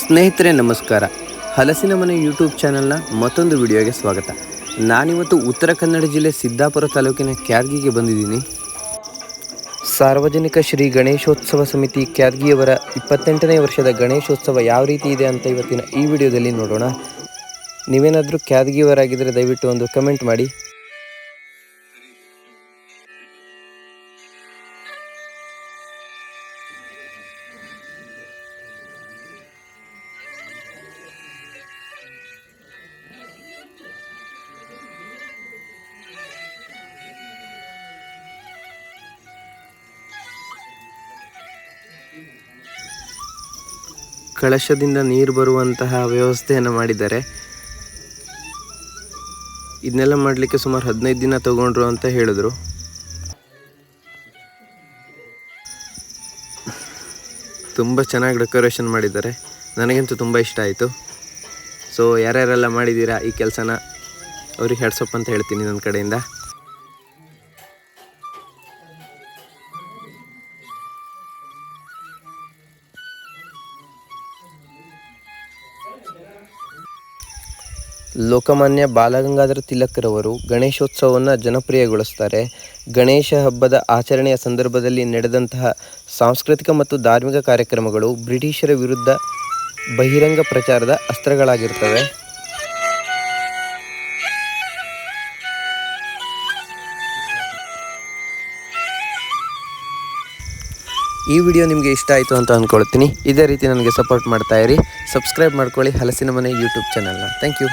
ಸ್ನೇಹಿತರೆ, ನಮಸ್ಕಾರ. ಹಲಸಿನ ಮನೆ ಯೂಟ್ಯೂಬ್ ಚಾನಲ್ನ ಮತ್ತೊಂದು ವಿಡಿಯೋಗೆ ಸ್ವಾಗತ. ನಾನಿವತ್ತು ಉತ್ತರ ಕನ್ನಡ ಜಿಲ್ಲೆ ಸಿದ್ದಾಪುರ ತಾಲೂಕಿನ ಕ್ಯಾದ್ಗಿಗೆ ಬಂದಿದ್ದೀನಿ. ಸಾರ್ವಜನಿಕ ಶ್ರೀ ಗಣೇಶೋತ್ಸವ ಸಮಿತಿ ಕ್ಯಾದ್ಗಿಯವರ ಇಪ್ಪತ್ತೆಂಟನೇ ವರ್ಷದ ಗಣೇಶೋತ್ಸವ ಯಾವ ರೀತಿ ಇದೆ ಅಂತ ಇವತ್ತಿನ ಈ ವಿಡಿಯೋದಲ್ಲಿ ನೋಡೋಣ. ನೀವೇನಾದರೂ ಕ್ಯಾದ್ಗಿಯವರಾಗಿದ್ದರೆ ದಯವಿಟ್ಟು ಒಂದು ಕಮೆಂಟ್ ಮಾಡಿ. ಕಳಶದಿಂದ ನೀರು ಬರುವಂತಹ ವ್ಯವಸ್ಥೆಯನ್ನು ಮಾಡಿದ್ದಾರೆ. ಇದನ್ನೆಲ್ಲ ಮಾಡಲಿಕ್ಕೆ ಸುಮಾರು ಹದಿನೈದು ದಿನ ತಗೊಂಡ್ರು ಅಂತ ಹೇಳಿದ್ರು. ತುಂಬ ಚೆನ್ನಾಗಿ ಡೆಕೋರೇಷನ್ ಮಾಡಿದ್ದಾರೆ. ನನಗಂತೂ ತುಂಬ ಇಷ್ಟ ಆಯಿತು. ಸೊ ಯಾರ್ಯಾರೆಲ್ಲ ಮಾಡಿದ್ದೀರಾ ಈ ಕೆಲಸನ? ಅವ್ರಿಗೆ ಹೆಡ್ಸಪ್ಪ ಅಂತ ಹೇಳ್ತೀನಿ ನನ್ನ ಕಡೆಯಿಂದ. ಲೋಕಮಾನ್ಯ ಬಾಲಗಂಗಾಧರ ತಿಲಕ್ರವರು ಗಣೇಶೋತ್ಸವವನ್ನು ಜನಪ್ರಿಯಗೊಳಿಸ್ತಾರೆ. ಗಣೇಶ ಹಬ್ಬದ ಆಚರಣೆಯ ಸಂದರ್ಭದಲ್ಲಿ ನಡೆದಂತಹ ಸಾಂಸ್ಕೃತಿಕ ಮತ್ತು ಧಾರ್ಮಿಕ ಕಾರ್ಯಕ್ರಮಗಳು ಬ್ರಿಟಿಷರ ವಿರುದ್ಧ ಬಹಿರಂಗ ಪ್ರಚಾರದ ಅಸ್ತ್ರಗಳಾಗಿರ್ತವೆ ಈ ವಿಡಿಯೋ ನಿಮಗೆ ಇಷ್ಟ ಆಯಿತು ಅಂತ ಅಂದ್ಕೊಳ್ತೀನಿ. ಇದೇ ರೀತಿ ನನಗೆ ಸಪೋರ್ಟ್ ಮಾಡ್ತಾ ಇರಿ. ಸಬ್ಸ್ಕ್ರೈಬ್ ಮಾಡ್ಕೊಳ್ಳಿ ಹಲಸಿನ ಮನೆ ಯೂಟ್ಯೂಬ್ ಚಾನಲ್ನ. Thank you.